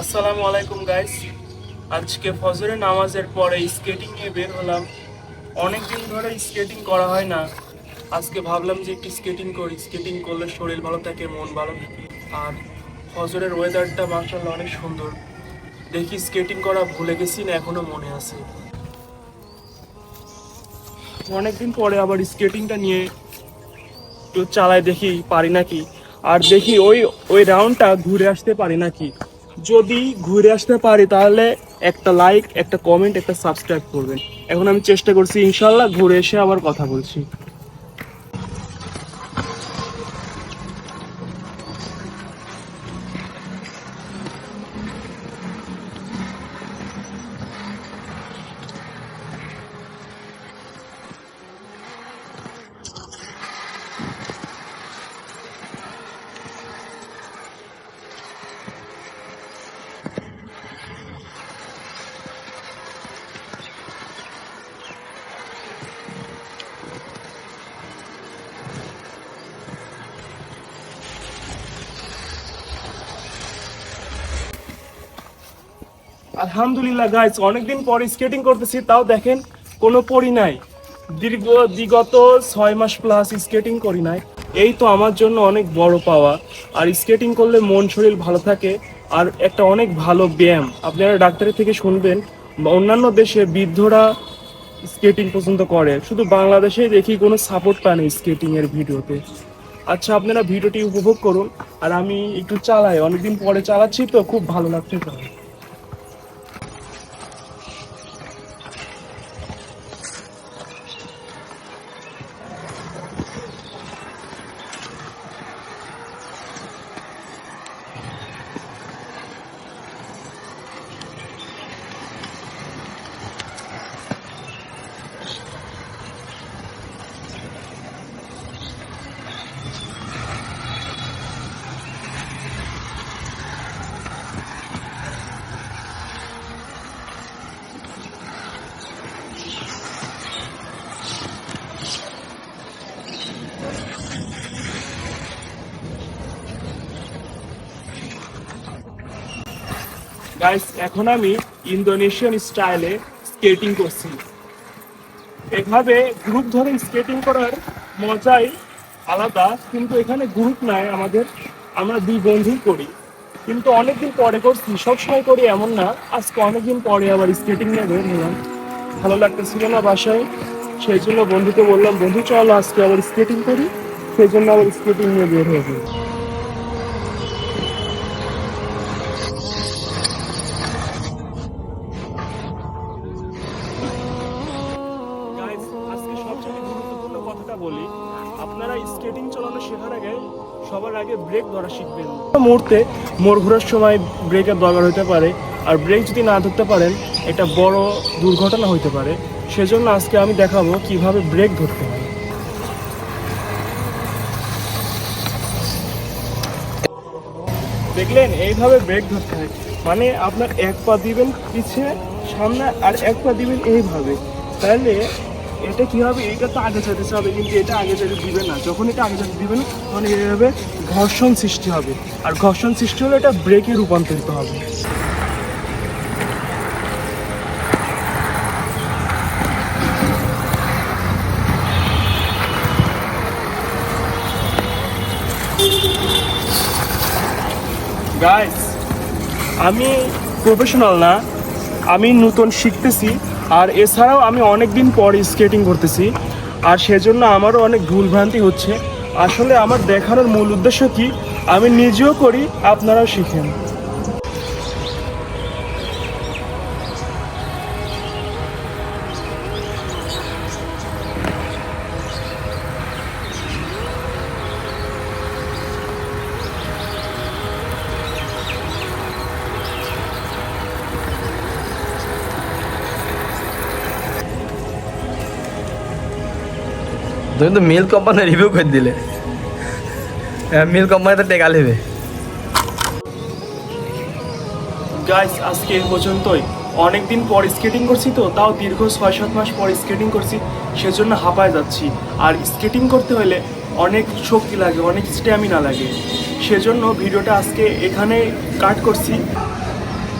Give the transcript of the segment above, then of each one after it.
আসসালামু আলাইকুম গাইস আজকে ফজরের নামাজের পরে স্কেটিং নিয়ে বের হলাম। অনেক দিন ধরে স্কেটিং করা হয় না। আজকে ভাবলাম যে একটু স্কেটিং করি। স্কেটিং করলে শরীর ভালো থাকে, মন ভালো থাকে। আর ফজরের ওয়েদারটা মার্শাল্লাহ অনেক সুন্দর। দেখি স্কেটিং করা ভুলে গেছি না, এখনও মনে আছে। অনেকদিন পরে আবার স্কেটিংটা নিয়ে একটু চালাই দেখি পারি নাকি। আর দেখি ওই ওই রাউন্ডটা ঘুরে আসতে পারি নাকি। যদি ঘুরে আসতে পারি, তাহলে একটা লাইক একটা কমেন্ট একটা সাবস্ক্রাইব করবেন। এখন আমি চেষ্টা করছি, ইনশাল্লাহ ঘুরে এসে আবার কথা বলছি। আলহামদুলিল্লাহ গাইস অনেকদিন পর স্কেটিং করতেছি, তাও দেখেন কোনো পরি নাই। দীর্ঘ, বিগত ছয় মাস প্লাস স্কেটিং করি নাই। এই তো আমার জন্য অনেক বড় পাওয়া। আর স্কেটিং করলে মন, শরীর ভালো থাকে। আর একটা অনেক ভালো ব্যায়াম। আপনারা ডাক্তারের থেকে শুনবেন অন্যান্য দেশে বৃদ্ধরা স্কেটিং পছন্দ করে। শুধু বাংলাদেশে দেখি কোনো সাপোর্ট পায় না স্কেটিং এর ভিডিওতে। আচ্ছা আপনারা ভিডিওটি উপভোগ করুন। আর আমি একটু চালাই। অনেকদিন পরে চালাচ্ছি তো, খুব ভালো লাগছে গাইস এখন আমি ইন্দোনেশিয়ান স্টাইলে স্কেটিং করছি। এভাবে গ্রুপ ধরে স্কেটিং করার মজাই আলাদা, কিন্তু এখানে গ্রুপ নাই, আমাদের, আমরা দুই বন্ধু করি। কিন্তু অনেকদিন পরে করছি সবসময় করি এমন না। আজকে অনেকদিন পরে আবার স্কেটিং নিয়ে বের হলাম। ভালো লাগতেছিল না বাসায়, সেই জন্য বন্ধুকে বললাম, বন্ধু, চলো আজকে আবার স্কেটিং করি। সেই জন্য আবার স্কেটিং নিয়ে বের হয়ে কথাটা বলি, আপনারা স্কেটিং চালানো শেখার আগে সবার আগে ব্রেক ধরা শিখবেন। মুহূর্তে মোড় ঘোরার সময় ব্রেকের দরকার হতে পারে, আর ব্রেক যদি না ধরতে পারেন এটা বড় দুর্ঘটনা হতে পারে। সেজন্য আজকে আমি দেখাবো কীভাবে ব্রেক ধরতে হয়। দেখলেন, এইভাবে ব্রেক ধরতে হয়। মানে আপনার এক পা দিবেন পিছিয়ে সামনে, আর এক পা দিবেন এইভাবে। তাহলে এটা কি হবে? এটা তো আগে যেতে হবে, কিন্তু এটা আগে যেতে দিবে না। যখন এটা আগে যেতে দিবে না, তখন এইভাবে ঘর্ষণ সৃষ্টি হবে। আর ঘর্ষণ সৃষ্টি হলে এটা ব্রেকে রূপান্তরিত হবে। গাইস আমি প্রফেশনাল না, আমি নতুন শিখতেছি। আর এছাড়াও আমি অনেক দিন পর স্কেটিং করতেছি, আর সেজন্য আমারও অনেক ভুলভ্রান্তি হচ্ছে। আসলে আমার দেখানোর মূল উদ্দেশ্য কি? আমি নিজেও করি, আপনারাও শিখেন। তুমি তো মিল কোম্পানি রিভিউ করে দিলে। মিল কোম্পানিতে টেকা নেবে। গাইস আজকে এই পর্যন্তই। অনেকদিন পর স্কেটিং করছি তো, তাও দীর্ঘ ছয় সাত মাস পর স্কেটিং করছি, সেজন্য হাঁপায় যাচ্ছি। আর স্কেটিং করতে হলে অনেক শক্তি লাগে, অনেক স্ট্যামিনা লাগে। সেজন্য ভিডিওটা আজকে এখানে কাট করছি।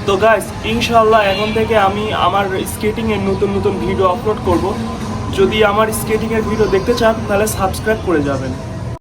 তো গাইস ইনশাল্লাহ এখন থেকে আমি আমার স্কেটিং এর নতুন নতুন ভিডিও আপলোড করব। যদি আমার স্কেটিংয়ের ভিডিও দেখতে চান তাহলে সাবস্ক্রাইব করে যাবেন।